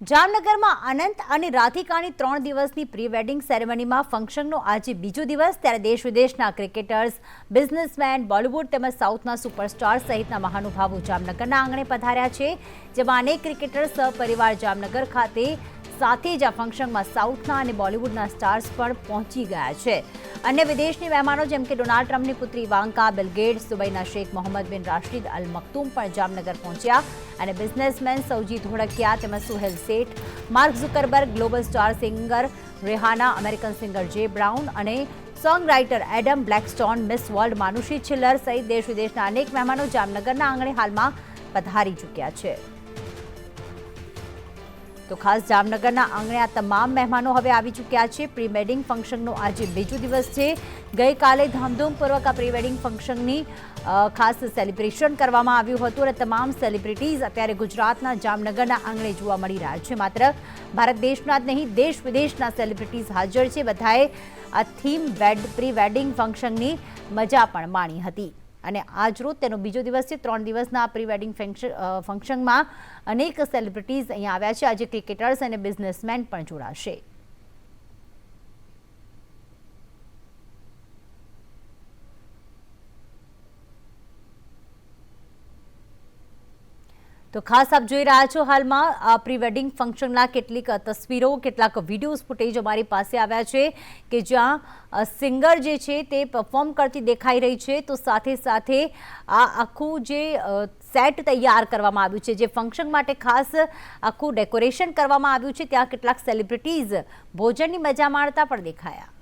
જામનગરમાં અનંત અને રાધિકાની ત્રણ દિવસની પ્રી વેડિંગ સેરેમનીમાં ફંક્શનનો આજે બીજો દિવસ, ત્યારે દેશ વિદેશના ક્રિકેટર્સ, બિઝનેસમેન, બોલિવૂડ તેમજ સાઉથના સુપરસ્ટાર સહિતના મહાનુભાવો જામનગરના આંગણે પધાર્યા છે, જેમાં અનેક ક્રિકેટર સહપરિવાર જામનગર ખાતે સાથે જ આ ફંક્શનમાં સાઉથના અને બોલિવૂડના સ્ટાર્સ પણ પહોંચી ગયા છે. અન્ય વિદેશની મહેમાનો જેમ કે ડોનાલ્ડ ટ્રમ્પની પુત્રી Ivanka Bill Gates દુબઈના Sheikh Mohammed bin Rashid Al મખતુમ પણ જામનગર પહોંચ્યા અને બિઝનેસમેન સૌજી ધોળકિયા તેમજ Suhel Seth Mark Zuckerberg global star singer Rihanna American singer Jay Brown અને songwriter Adam Blackstone Miss World Manushi Chhillar સહિત દેશ વિદેશના અનેક મહેમાનો જામનગરના આંગણે હાલમાં પધારી ચૂક્યા છે. તો ખાસ જામનગરના આંગણે આ તમામ મહેમાનો હવે આવી ચૂક્યા છે. પ્રી વેડિંગ ફંક્શનનો આજે બીજો દિવસ છે. ગઈકાલે ધામધૂમપૂર્વક આ પ્રી વેડિંગ ફંક્શનની ખાસ સેલિબ્રેશન કરવામાં આવ્યું હતું અને તમામ સેલિબ્રિટીઝ અત્યારે ગુજરાતના જામનગરના આંગણે જોવા મળી રહ્યા છે. માત્ર ભારત દેશના જ નહીં, દેશ વિદેશના સેલિબ્રિટીઝ હાજર છે. બધાએ આ થીમ વેડ પ્રી વેડિંગ ફંક્શનની મજા પણ માણી હતી. અને આજરોજ તેનો બીજો દિવસ છે. ત્રણ દિવસના પ્રી વેડિંગ ફંક્શનમાં અનેક સેલિબ્રિટીઝ અહીંયા આવ્યા છે. આજે ક્રિકેટર્સ અને બિઝનેસમેન પણ જોડાશે. તો ખાસ આપ જોઈ રહ્યા છો હાલમાં, આ પ્રી વેડિંગ ફંક્શનના કેટલીક તસવીરો, કેટલાક વિડીયોઝ ફૂટેજ અમારી પાસે આવ્યા છે કે જ્યાં સિંગર જે છે તે પરફોર્મ કરતી દેખાઈ રહી છે. તો સાથે સાથે આ આખું જે સેટ તૈયાર કરવામાં આવ્યું છે, જે ફંક્શન માટે ખાસ આખું ડેકોરેશન કરવામાં આવ્યું છે, ત્યાં કેટલાક સેલિબ્રિટીઝ ભોજનની મજા માણતા પણ દેખાયા.